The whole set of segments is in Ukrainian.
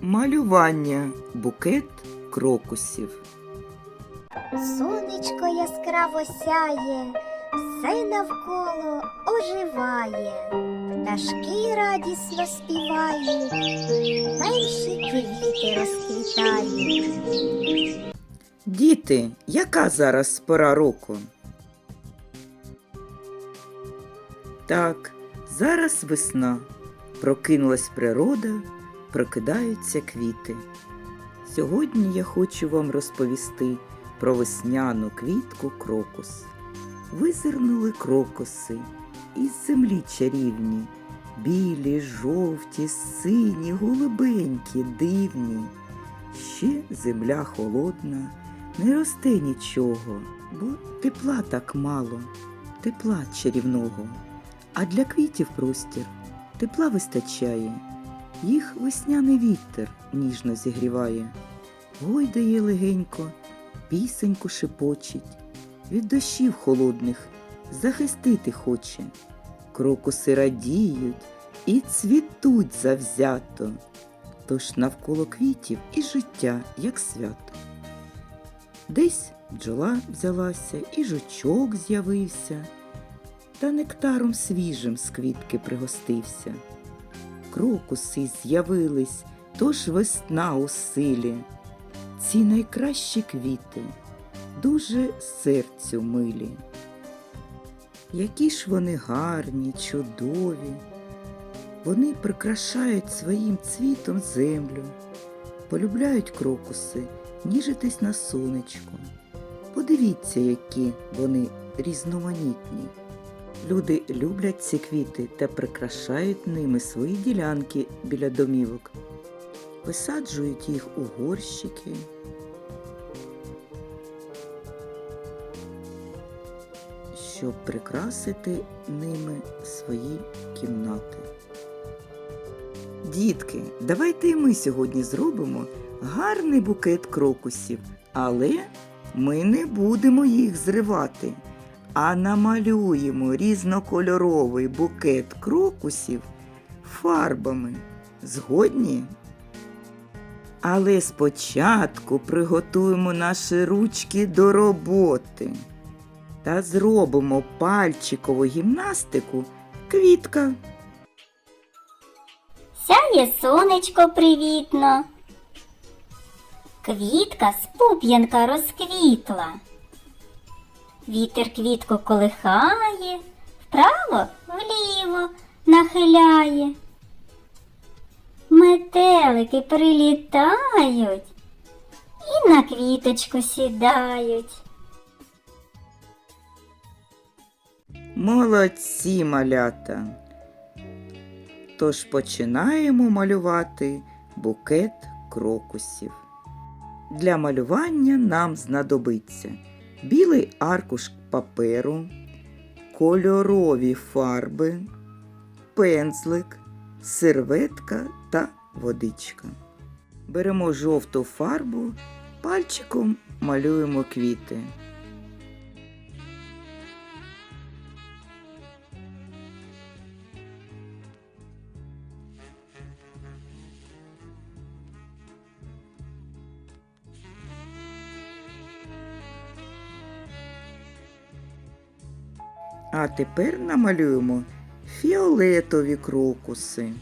Малювання букет крокусів. Сонечко яскраво сяє, все навколо оживає, пташки радісно співають, перші квіти розквітають. Діти, яка зараз пора року? Так, зараз весна. Прокинулась природа, прокидаються квіти. Сьогодні я хочу вам розповісти про весняну квітку крокус. Визирнули крокуси із землі чарівні, білі, жовті, сині, голубенькі, дивні. Ще земля холодна, не росте нічого, бо тепла так мало, тепла чарівного. А для квітів простір. Тепла вистачає, їх весняний вітер ніжно зігріває, гойдає легенько, пісеньку шепочить, від дощів холодних захистити хоче. Крокуси радіють і цвітуть завзято, тож навколо квітів і життя, як свято. Десь бджола взялася, і жучок з'явився, та нектаром свіжим з квітки пригостився. Крокуси з'явились, тож весна у силі. Ці найкращі квіти, дуже серцю милі. Які ж вони гарні, чудові. Вони прикрашають своїм цвітом землю, полюбляють крокуси, ніжитись на сонечку. Подивіться, які вони різноманітні. Люди люблять ці квіти та прикрашають ними свої ділянки біля домівок, висаджують їх у горщики. Щоб прикрасити ними свої кімнати. Дітки, давайте і ми сьогодні зробимо гарний букет крокусів, але ми не будемо їх зривати, а намалюємо різнокольоровий букет крокусів фарбами. Згодні? Але спочатку приготуємо наші ручки до роботи та зробимо пальчикову гімнастику квітка. Сяє сонечко привітно. Квітка з пуп'янка розквітла. Вітер квітку колихає, вправо вліво нахиляє. Метелики прилітають і на квіточку сідають. Молодці малята. Тож починаємо малювати букет крокусів. Для малювання нам знадобиться білий аркуш паперу, кольорові фарби, пензлик, серветка та водичка. Беремо жовту фарбу, пальчиком малюємо квіти. А тепер намалюємо фіолетові крокуси.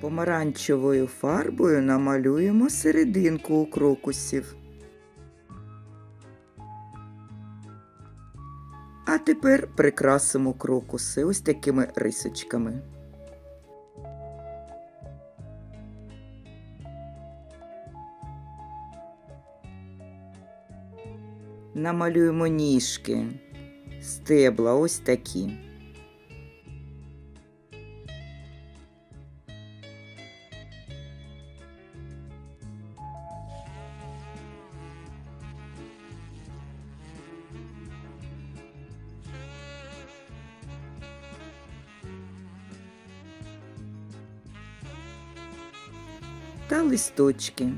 Помаранчевою фарбою намалюємо серединку у крокусів. А тепер прикрасимо крокуси ось такими рисочками. намалюємо ніжки, стебла ось такі. Та листочки.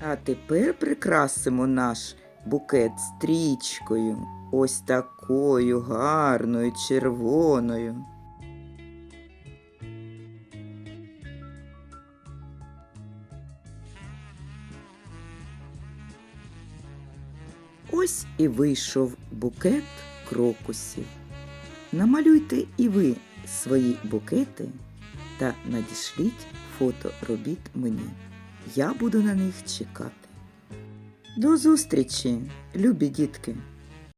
А тепер прикрасимо наш букет стрічкою, ось такою гарною червоною. Ось і вийшов букет крокусів. Намалюйте і ви свої букети та надішліть фото робіт мені. Я буду на них чекати. До зустрічі, любі дітки!